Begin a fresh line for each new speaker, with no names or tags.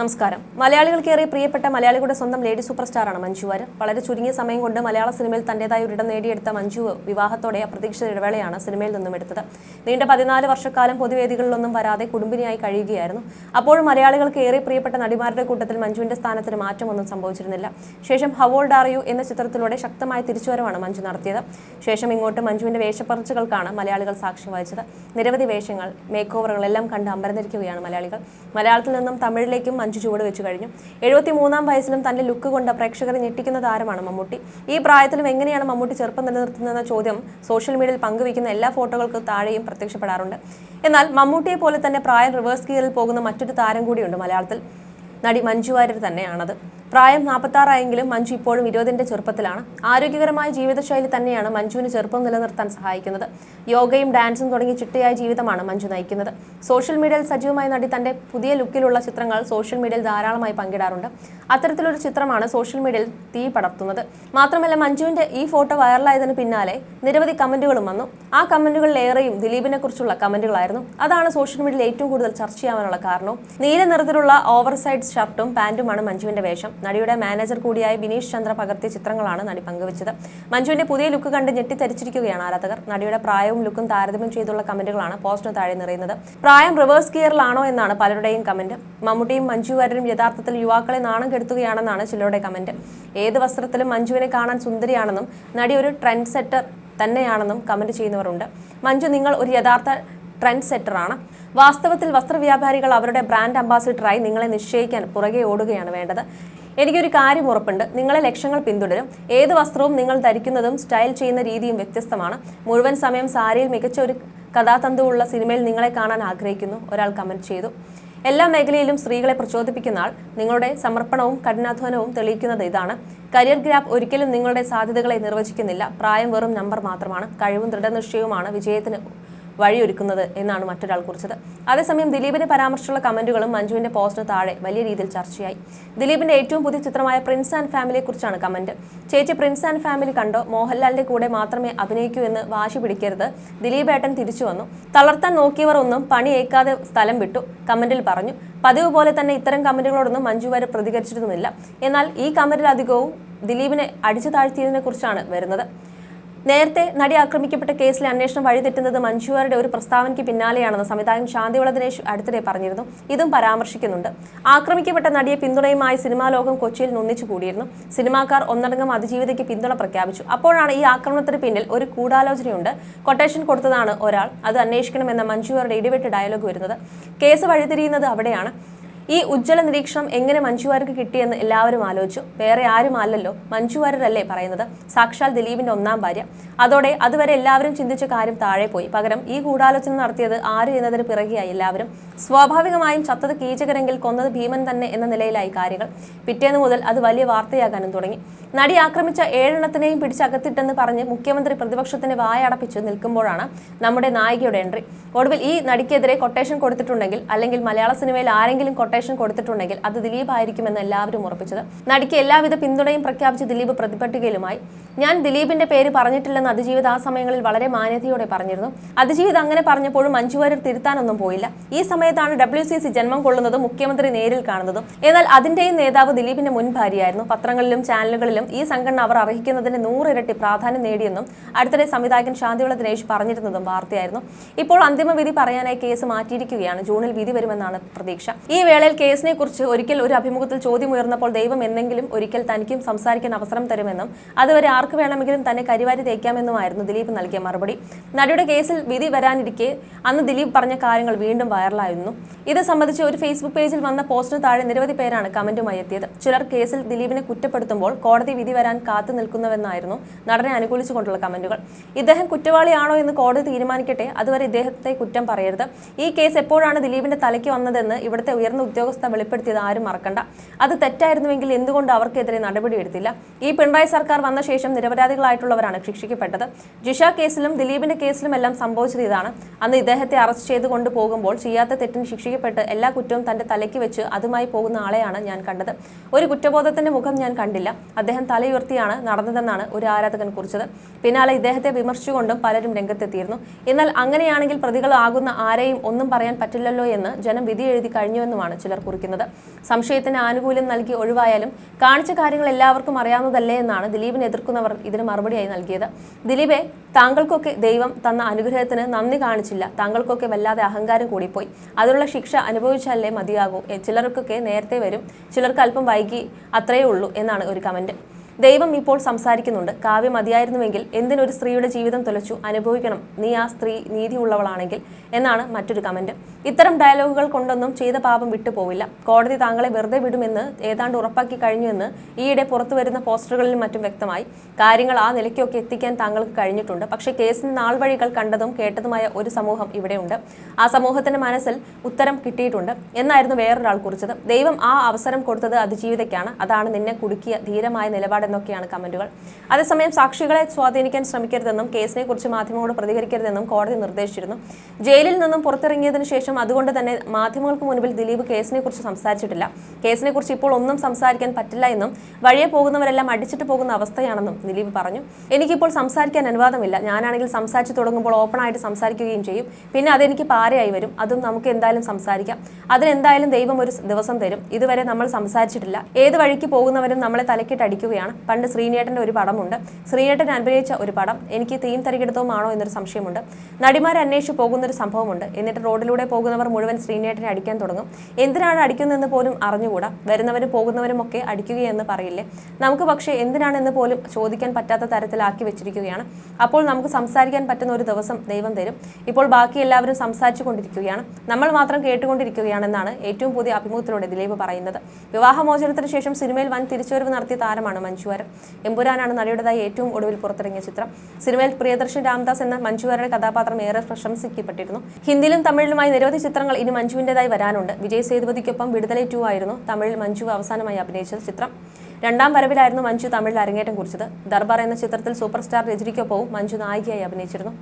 നമസ്കാരം. മലയാളികൾക്കേറെ പ്രിയപ്പെട്ട മലയാളികളുടെ സ്വന്തം ലേഡി സൂപ്പർ സ്റ്റാറാണ് മഞ്ജു വാര്യർ. വളരെ ചുരുങ്ങിയ സമയം കൊണ്ട് മലയാള സിനിമയിൽ തന്റേതായ ഒരിടം നേടിയെടുത്ത മഞ്ജു വിവാഹത്തോടെ അപ്രതീക്ഷിത ഇടവേളയാണ് സിനിമയിൽ നിന്നും എടുത്തത്. നീണ്ട പതിനാല് വർഷക്കാലം പൊതുവേദികളിലൊന്നും വരാതെ കുടുംബിനിയായി കഴിയുകയായിരുന്നു. അപ്പോഴും മലയാളികൾക്ക് ഏറെ പ്രിയപ്പെട്ട നടിമാരുടെ കൂട്ടത്തിൽ മഞ്ജുവിന്റെ സ്ഥാനത്തിന് മാറ്റമൊന്നും സംഭവിച്ചിരുന്നില്ല. ശേഷം ഹവോൾഡ് ആർ യു എന്ന ചിത്രത്തിലൂടെ ശക്തമായ തിരിച്ചുവരവാണ് മഞ്ജു നടത്തിയത്. ശേഷം ഇങ്ങോട്ട് മഞ്ജുവിന്റെ വേഷപ്പറച്ചുകൾക്കാണ് മലയാളികൾ സാക്ഷ്യം വഹിച്ചത്. നിരവധി വേഷങ്ങൾ മേക്ക് ഓവറുകളെല്ലാം കണ്ട് അമ്പരന്നിരിക്കുകയാണ് മലയാളികൾ. മലയാളത്തിൽ നിന്നും തമിഴിലേക്കും മഞ്ജു ചുവട് വെച്ചു കഴിഞ്ഞു. എഴുപത്തി മൂന്നാം വയസ്സിലും തന്റെ ലുക്ക് കൊണ്ട് പ്രേക്ഷകരെ ഞെട്ടിക്കുന്ന താരമാണ് മമ്മൂട്ടി? ഈ പ്രായത്തിലും എങ്ങനെയാണ് മമ്മൂട്ടി ചെറുപ്പം നിലനിർത്തുന്നതെന്ന ചോദ്യം സോഷ്യൽ മീഡിയയിൽ പങ്കുവയ്ക്കുന്ന എല്ലാ ഫോട്ടോകൾക്ക് താഴെയും പ്രത്യക്ഷപ്പെടാറുണ്ട്. എന്നാൽ മമ്മൂട്ടിയെ പോലെ തന്നെ പ്രായം റിവേഴ്സ് ഗിയറിൽ പോകുന്ന മറ്റൊരു താരം കൂടിയുണ്ട് മലയാളത്തിൽ. നടി മഞ്ജു വാര്യർ തന്നെയാണത്. പ്രായം നാൽപ്പത്താറായെങ്കിലും മഞ്ജു ഇപ്പോഴും ഇരുപതിന്റെ ചെറുപ്പത്തിലാണ്. ആരോഗ്യകരമായ ജീവിതശൈലി തന്നെയാണ് മഞ്ജുവിന് ചെറുപ്പം നിലനിർത്താൻ സഹായിക്കുന്നത്. യോഗയും ഡാൻസും തുടങ്ങി ചിട്ടയായ ജീവിതമാണ് മഞ്ജു നയിക്കുന്നത്. സോഷ്യൽ മീഡിയയിൽ സജീവമായി നടി തന്റെ പുതിയ ലുക്കിലുള്ള ചിത്രങ്ങൾ സോഷ്യൽ മീഡിയയിൽ ധാരാളമായി പങ്കിടാറുണ്ട്. അത്തരത്തിലൊരു ചിത്രമാണ് സോഷ്യൽ മീഡിയയിൽ തീ പടർത്തുന്നത്. മാത്രമല്ല മഞ്ജുവിന്റെ ഈ ഫോട്ടോ വൈറലായതിനു പിന്നാലെ നിരവധി കമന്റുകളും വന്നു. ആ കമന്റുകളിലേറെയും ദിലീപിനെ കുറിച്ചുള്ള കമന്റുകളായിരുന്നു. അതാണ് സോഷ്യൽ മീഡിയയിൽ ഏറ്റവും കൂടുതൽ ചർച്ചയാവാനുള്ള കാരണവും. നീല നിറത്തിലുള്ള ഓവർ സൈഡ് ഷർട്ടും പാന്റുമാണ് മഞ്ജുവിന്റെ വേഷം. നടിയുടെ മാനേജർ കൂടിയായ ബിനീഷ് ചന്ദ്ര പകർത്തിയ ചിത്രങ്ങളാണ് നടി പങ്കുവച്ചത്. മഞ്ജുവിന്റെ പുതിയ ലുക്ക് കണ്ട് ഞെട്ടിത്തരിച്ചിരിക്കുകയാണ് ആരാധകർ. നടിയുടെ പ്രായവും ലുക്കും താരതമ്യം ചെയ്തുള്ള കമന്റുകളാണ് പോസ്റ്റിന് താഴെ നിറയുന്നത്. പ്രായം റിവേഴ്സ് ഗിയറിലാണോ എന്നാണ് പലരുടെയും കമന്റ്. മമ്മൂട്ടിയും മഞ്ജു വാര്യരും യഥാർത്ഥത്തിൽ യുവാക്കളെ നാണം കെടുത്തുകയാണെന്നാണ് ചിലരുടെ കമന്റ്. ഏത് വസ്ത്രത്തിലും മഞ്ജുവിനെ കാണാൻ സുന്ദരിയാണെന്നും നടി ഒരു ട്രെൻഡ് സെറ്റർ തന്നെയാണെന്നും കമന്റ് ചെയ്യുന്നവരുണ്ട്. മഞ്ജു നിങ്ങൾ ഒരു യഥാർത്ഥ ട്രെൻഡ് സെറ്ററാണ് വാസ്തവത്തിൽ വസ്ത്രവ്യാപാരികൾ അവരുടെ ബ്രാൻഡ് അംബാസിഡറായി നിങ്ങളെ നിശ്ചയിക്കാൻ പുറകെ ഓടുകയാണ് വേണ്ടത്. എനിക്കൊരു കാര്യം ഉറപ്പുണ്ട്. നിങ്ങളെ ലക്ഷ്യങ്ങൾ പിന്തുടരും. ഏത് വസ്ത്രവും നിങ്ങൾ ധരിക്കുന്നതും സ്റ്റൈൽ ചെയ്യുന്ന രീതിയും വ്യത്യസ്തമാണ്. മുഴുവൻ സമയം സാരിയിൽ മികച്ച ഒരു കഥാതന്തുവുള്ള സിനിമയിൽ നിങ്ങളെ കാണാൻ ആഗ്രഹിക്കുന്നു. ഒരാൾ കമന്റ് ചെയ്തു. എല്ലാ മേഖലയിലും സ്ത്രീകളെ പ്രചോദിപ്പിക്കുന്ന ആൾ നിങ്ങളുടെ സമർപ്പണവും കഠിനാധ്വാനവും തെളിയിക്കുന്നത് ഇതാണ്. കരിയർ ഗ്രാപ്പ് ഒരിക്കലും നിങ്ങളുടെ സാധ്യതകളെ നിർവചിക്കുന്നില്ല. പ്രായം വെറും നമ്പർ മാത്രമാണ്. കഴിവും ദൃഢനിശ്ചയവുമാണ്. വിജയത്തിന് വഴിയൊരുക്കുന്നത് എന്നാണ് മറ്റൊരാൾ കുറിച്ചത്. അതേസമയം ദിലീപിനെ പരാമർശിച്ചുള്ള കമന്റുകളും മഞ്ജുവിന്റെ പോസ്റ്റിന് താഴെ വലിയ രീതിയിൽ ചർച്ചയായി. ദിലീപിന്റെ ഏറ്റവും പുതിയ ചിത്രമായ പ്രിൻസ് ആൻഡ് ഫാമിലിയെ കുറിച്ചാണ് കമന്റ്. ചേച്ചി പ്രിൻസ് ആൻഡ് ഫാമിലി കണ്ടോ? മോഹൻലാലിന്റെ കൂടെ മാത്രമേ അഭിനയിക്കൂ എന്ന് വാശി പിടിക്കരുത്. ദിലീപ് ഏട്ടൻ തിരിച്ചു വന്നു. തളർത്താൻ നോക്കിയവർ ഒന്നും പണിയേക്കാതെ സ്ഥലം വിട്ടു കമന്റിൽ പറഞ്ഞു. പതിവ് പോലെ തന്നെ ഇത്തരം കമന്റുകളോടൊന്നും മഞ്ജു വരെ പ്രതികരിച്ചിരുന്നില്ല എന്നാൽ ഈ കമന്റിലധികവും ദിലീപിനെ അടിച്ചു താഴ്ത്തിയതിനെ കുറിച്ചാണ് വരുന്നത്. നേരത്തെ നടി ആക്രമിക്കപ്പെട്ട കേസിലെ അന്വേഷണം വഴിതെറ്റുന്നത് മഞ്ജുവാരുടെ ഒരു പ്രസ്താവനയ്ക്ക് പിന്നാലെയാണെന്ന് സംവിധായകൻ ശാന്തിവിള ദിനേശ് അടുത്തിടെ പറഞ്ഞിരുന്നു. ഇതും പരാമർശിക്കുന്നുണ്ട്. ആക്രമിക്കപ്പെട്ട നടിയെ പിന്തുണയുമായി സിനിമാ ലോകം കൊച്ചിയിൽ ഒന്നിച്ചു കൂടിയിരുന്നു. സിനിമാക്കാർ ഒന്നടങ്കം അതിജീവിതയ്ക്ക് പിന്തുണ പ്രഖ്യാപിച്ചു. അപ്പോഴാണ് ഈ ആക്രമണത്തിന് പിന്നിൽ ഒരു കൂടാലോചനയുണ്ട് കൊട്ടേഷൻ കൊടുത്തതാണ് ഒരാൾ. അത് അന്വേഷിക്കണമെന്ന മഞ്ജുവാരുടെ ഇടിവെട്ട് ഡയലോഗ് വരുന്നത്. കേസ് വഴിതിരിയുന്നത് അവിടെയാണ്. ഈ ഉജ്ജ്വല നിരീക്ഷണം എങ്ങനെ മഞ്ജുവാർക്ക് കിട്ടിയെന്ന് എല്ലാവരും ആലോചിച്ചു. വേറെ ആരും അല്ലല്ലോ മഞ്ജുവാരല്ലേ പറയുന്നത്? സാക്ഷാൽ ദിലീപിന്റെ ഒന്നാം ഭാര്യ. അതോടെ അതുവരെ എല്ലാവരും ചിന്തിച്ച കാര്യം താഴെ പോയി. പകരം ഈ ഗൂഢാലോചന നടത്തിയത് ആര് എന്നതിന് പിറകെയായി എല്ലാവരും. സ്വാഭാവികമായും ചത്തത് കീചകരെങ്കിൽ കൊന്നത് ഭീമൻ തന്നെ എന്ന നിലയിലായി കാര്യങ്ങൾ. പിറ്റേന്ന് മുതൽ അത് വലിയ വാർത്തയാകാനും തുടങ്ങി. നടി ആക്രമിച്ച ഏഴെണ്ണത്തിനെയും പിടിച്ചകത്തിട്ടെന്ന് പറഞ്ഞ് മുഖ്യമന്ത്രി പ്രതിപക്ഷത്തിന്റെ വായടപ്പിച്ച് നിൽക്കുമ്പോഴാണ് നമ്മുടെ നായികയുടെ എൻട്രി. ഒടുവിൽ ഈ നടിക്കെതിരെ കൊട്ടേഷൻ കൊടുത്തിട്ടുണ്ടെങ്കിൽ അല്ലെങ്കിൽ മലയാള സിനിമയിൽ ആരെങ്കിലും കൊട്ടേഷൻ കൊടുത്തിട്ടുണ്ടെങ്കിൽ അത് ദിലീപ് ആയിരിക്കുമെന്ന് എല്ലാവരും ഉറപ്പിച്ചത്. നടിക്ക് എല്ലാവിധ പിന്തുണയും പ്രഖ്യാപിച്ച് ദിലീപ് പ്രതിപട്ടികയിലുമായി ഞാൻ ദിലീപിന്റെ പേര് പറഞ്ഞിട്ടില്ലെന്ന് അതിജീവിത ആ സമയങ്ങളിൽ വളരെ മാന്യതയോടെ പറഞ്ഞിരുന്നു. അതിജീവിത അങ്ങനെ പറഞ്ഞപ്പോഴും മഞ്ജു വാര്യർ തിരുത്താനൊന്നും പോയില്ല. ഈ സമയത്താണ് ഡബ്ല്യു സി സി ജന്മം കൊള്ളുന്നതും മുഖ്യമന്ത്രി നേരിൽ കാണുന്നതും. എന്നാൽ അതിന്റെയും നേതാവ് ദിലീപിന്റെ മുൻ ഭാര്യയായിരുന്നു. പത്രങ്ങളിലും ചാനലുകളിലും ഈ സംഘടന അവർ അർഹിക്കുന്നതിന് നൂറിരട്ടി പ്രാധാന്യം നേടിയെന്നും അടുത്തിടെ സംവിധായകൻ ശാന്തിവിള ദിനേശ് പറഞ്ഞിരുന്നതും വാർത്തയായിരുന്നു. ഇപ്പോൾ അന്തിമ വിധി പറയാനായി കേസ് മാറ്റിയിരിക്കുകയാണ്. ജൂണിൽ വിധി വരുമെന്നാണ് പ്രതീക്ഷ. ഈ വേളയിൽ കേസിനെ കുറിച്ച് ഒരിക്കൽ ഒരു അഭിമുഖത്തിൽ ചോദ്യം ഉയർന്നപ്പോൾ ദൈവം എന്നെങ്കിലും ഒരിക്കൽ തനിക്കും സംസാരിക്കാൻ അവസരം തരുമെന്നും അതുവരെ ആർക്ക് വേണമെങ്കിലും തന്നെ കരിവാരി തേക്കാമെന്നുമായിരുന്നു ദിലീപ് നൽകിയ മറുപടി. നടിയുടെ കേസിൽ വിധി വരാനിരിക്കെ അന്ന് ദിലീപ് പറഞ്ഞ കാര്യങ്ങൾ വീണ്ടും വൈറലായിരുന്നു. ഇത് സംബന്ധിച്ച് ഒരു ഫേസ്ബുക്ക് പേജിൽ വന്ന പോസ്റ്റിന് താഴെ നിരവധി പേരാണ് കമന്റുമായി എത്തിയത്. ചിലർ കേസിൽ ദിലീപിനെ കുറ്റപ്പെടുത്തുമ്പോൾ കോടതി വിധി വരാൻ കാത്തു നിൽക്കുന്നുവെന്നായിരുന്നു നടനെ അനുകൂലിച്ചുകൊണ്ടുള്ള കമന്റുകൾ. ഇദ്ദേഹം കുറ്റവാളിയാണോ എന്ന് കോടതി തീരുമാനിക്കട്ടെ അതുവരെ ഇദ്ദേഹത്തെ കുറ്റം പറയരുത്. ഈ കേസ് എപ്പോഴാണ് ദിലീപിന്റെ തലയ്ക്ക് വന്നതെന്ന് ഇവിടുത്തെ ഉയർന്ന ഉദ്യോഗസ്ഥ വെളിപ്പെടുത്തിയത് ആരും മറക്കണ്ട. അത് തെറ്റായിരുന്നുവെങ്കിൽ എന്തുകൊണ്ട് അവർക്കെതിരെ നടപടി നടപടിയെടുത്തില്ല ഈ പിണറായി സർക്കാർ വന്ന ശേഷം നിരപരാധികളായിട്ടുള്ളവരാണ് ശിക്ഷിക്കപ്പെട്ടത്. ജിഷ കേസിലും ദിലീപിന്റെ കേസിലും എല്ലാം സംഭവിച്ചത് ഇതാണ്. അന്ന് ഇദ്ദേഹത്തെ അറസ്റ്റ് ചെയ്ത് കൊണ്ടുപോകുമ്പോൾ ചെയ്യാത്ത തെറ്റിന് ശിക്ഷിക്കപ്പെട്ട് എല്ലാ കുറ്റവും തന്റെ തലയ്ക്ക് വെച്ച് അതുമായി പോകുന്ന ആളെയാണ് ഞാൻ കണ്ടത്. ഒരു കുറ്റബോധത്തിന്റെ മുഖം ഞാൻ കണ്ടില്ല. അദ്ദേഹം തലയുയർത്തിയാണ് നടന്നതെന്നാണ് ഒരു ആരാധകൻ കുറിച്ചത്. പിന്നാലെ ഇദ്ദേഹത്തെ വിമർശിച്ചുകൊണ്ടും പലരും രംഗത്തെത്തിയിരുന്നു. എന്നാൽ അങ്ങനെയാണെങ്കിൽ പ്രതികളാകുന്ന ആരെയും ഒന്നും പറയാൻ പറ്റില്ലല്ലോ എന്ന് ജനം വിധി എഴുതി കഴിഞ്ഞുവെന്നുമാണ് ചിലർ കുറിക്കുന്നത്. സംശയത്തിന് ആനുകൂല്യം നൽകി ഒഴിവായാലും കാണിച്ച കാര്യങ്ങൾ എല്ലാവർക്കും അറിയാവുന്നതല്ലേ എന്നാണ് ദിലീപിനെ എതിർക്കുന്നവർ ഇതിന് മറുപടിയായി നൽകിയത്. ദിലീപെ താങ്കൾക്കൊക്കെ ദൈവം തന്ന അനുഗ്രഹത്തിന് നന്ദി കാണിച്ചില്ല. താങ്കൾക്കൊക്കെ വല്ലാതെ അഹങ്കാരം കൂടിപ്പോയി. അതിനുള്ള ശിക്ഷ അനുഭവിച്ചാലേ മതിയാകൂ. ചിലർക്കൊക്കെ നേരത്തെ വരും. ചിലർക്ക് അല്പം വൈകി അത്രയേ ഉള്ളൂ എന്നാണ് ഒരു കമന്റ്. ദൈവം ഇപ്പോൾ സംസാരിക്കുന്നുണ്ട്. കാവ്യം മതിയായിരുന്നുവെങ്കിൽ എന്തിനൊരു സ്ത്രീയുടെ ജീവിതം തുലച്ചു? അനുഭവിക്കണം. നീ ആ സ്ത്രീ നീതിയുള്ളവളാണെങ്കിൽ എന്നാണ് മറ്റൊരു കമന്റ് ഇത്തരം ഡയലോഗുകൾ കൊണ്ടൊന്നും ചെയ്ത പാപം വിട്ടുപോവില്ല. കോടതി താങ്കളെ വെറുതെ വിടുമെന്ന് ഏതാണ്ട് ഉറപ്പാക്കി കഴിഞ്ഞുവെന്ന് ഈയിടെ പുറത്തു വരുന്ന പോസ്റ്ററുകളിൽ മറ്റും വ്യക്തമായി. കാര്യങ്ങൾ ആ നിലയ്ക്കൊക്കെ എത്തിക്കാൻ താങ്കൾക്ക് കഴിഞ്ഞിട്ടുണ്ട്. പക്ഷേ കേസിന് നാൾ വഴികൾ കണ്ടതും കേട്ടതുമായ ഒരു സമൂഹം ഇവിടെയുണ്ട്. ആ സമൂഹത്തിന്റെ മനസ്സിൽ ഉത്തരം കിട്ടിയിട്ടുണ്ട്. എന്നായിരുന്നു വേറൊരാൾ കുറിച്ചത്. ദൈവം ആ അവസരം കൊടുത്തത് അതിജീവിതയ്ക്കാണ്. അതാണ് നിന്നെ കുടുക്കിയ ധീരമായ നിലപാടെന്നൊക്കെയാണ് കമന്റുകൾ. അതേസമയം സാക്ഷികളെ സ്വാധീനിക്കാൻ ശ്രമിക്കരുതെന്നും കേസിനെ കുറിച്ച് മാധ്യമങ്ങളോട് പ്രതികരിക്കരുതെന്നും കോടതി നിർദ്ദേശിച്ചിരുന്നു. ജയിലിൽ നിന്നും പുറത്തിറങ്ങിയതിനു ശേഷം അതുകൊണ്ട് തന്നെ മാധ്യമങ്ങൾക്ക് മുൻപിൽ ദിലീപ് കേസിനെ കുറിച്ച് സംസാരിച്ചിട്ടില്ല. കേസിനെ കുറിച്ച് ഇപ്പോൾ ഒന്നും സംസാരിക്കാൻ പറ്റില്ല എന്നും വഴിയെ പോകുന്നവരെല്ലാം അടിച്ചിട്ട് പോകുന്ന അവസ്ഥയാണെന്നും ദിലീപ് പറഞ്ഞു. എനിക്കിപ്പോൾ സംസാരിക്കാൻ അനുവാദമില്ല. ഞാനാണെങ്കിൽ സംസാരിച്ചു തുടങ്ങുമ്പോൾ ഓപ്പൺ ആയിട്ട് സംസാരിക്കുകയും ചെയ്യും. പിന്നെ അതെനിക്ക് പാരയായി വരും. അതും നമുക്ക് എന്തായാലും സംസാരിക്കാം. അതിനെന്തായാലും ദൈവം ഒരു ദിവസം തരും. ഇതുവരെ നമ്മൾ സംസാരിച്ചിട്ടില്ല. ഏത് വഴിക്ക് പോകുന്നവരും നമ്മളെ തലക്കിട്ട് അടിക്കുകയാണ് പണ്ട് ശ്രീനേട്ടന്റെ ഒരു പടമുണ്ട്. ശ്രീനേട്ടൻ അഭിനയിച്ച ഒരു പടം. എനിക്ക് തീം തരികിടത്തവുമാണോ എന്നൊരു സംശയമുണ്ട്. നടിമാരെ അന്വേഷിച്ച് പോകുന്നൊരു സംഭവമുണ്ട്. എന്നിട്ട് റോഡിലൂടെ പോകുന്നവർ മുഴുവൻ ശ്രീനേട്ടനെ അടിക്കാൻ തുടങ്ങും. എന്തിനാണ് അടിക്കുന്നതെന്ന് പോലും അറിഞ്ഞുകൂടാ. വരുന്നവരും പോകുന്നവരും ഒക്കെ അടിക്കുകയെന്ന് പറയില്ലേ. നമുക്ക് പക്ഷേ എന്തിനാണെന്ന് പോലും ചോദിക്കാൻ പറ്റാത്ത തരത്തിലാക്കി വെച്ചിരിക്കുകയാണ്. അപ്പോൾ നമുക്ക് സംസാരിക്കാൻ പറ്റുന്ന ഒരു ദിവസം ദൈവം തരും. ഇപ്പോൾ ബാക്കി എല്ലാവരും സംസാരിച്ചു കൊണ്ടിരിക്കുകയാണ്. നമ്മൾ മാത്രം കേട്ടുകൊണ്ടിരിക്കുകയാണെന്നാണ് ഏറ്റവും പുതിയ അഭിമുഖത്തിലൂടെ ദിലീപ് പറയുന്നത്. വിവാഹമോചനത്തിന് ശേഷം സിനിമയിൽ വൻ തിരിച്ചുവരവ് നടത്തിയ താരമാണ് മഞ്ജുവാരൻ. എമ്പുരാനാണ് നടിയുടേതായി ഏറ്റവും ഒടുവിൽ പുറത്തിറങ്ങിയ ചിത്രം. സിനിമയിൽ പ്രിയദർശൻ രാംദാസ് എന്ന മഞ്ജുവാരുടെ കഥാപാത്രം ഏറെ പ്രശംസിക്കപ്പെട്ടിരുന്നു. ഹിന്ദിയിലും തമിഴിലുമായി നിരവധി ചിത്രങ്ങൾ ഇനി മഞ്ജുവിന്റെതായി വരാനുണ്ട്. വിജയ് സേതുപതിക്കൊപ്പം വിടുതലൈ ടു ആയിരുന്നു തമിഴിൽ മഞ്ജു അവസാനമായി അഭിനയിച്ച ചിത്രം. രണ്ടാം വരവിലായിരുന്നു മഞ്ജു തമിഴിൽ അരങ്ങേറ്റം കുറിച്ചത്. ദർബാർ എന്ന ചിത്രത്തിൽ സൂപ്പർ സ്റ്റാർ രജനിക്കൊപ്പവും മഞ്ജു നായികയായി അഭിനയിച്ചിരുന്നു.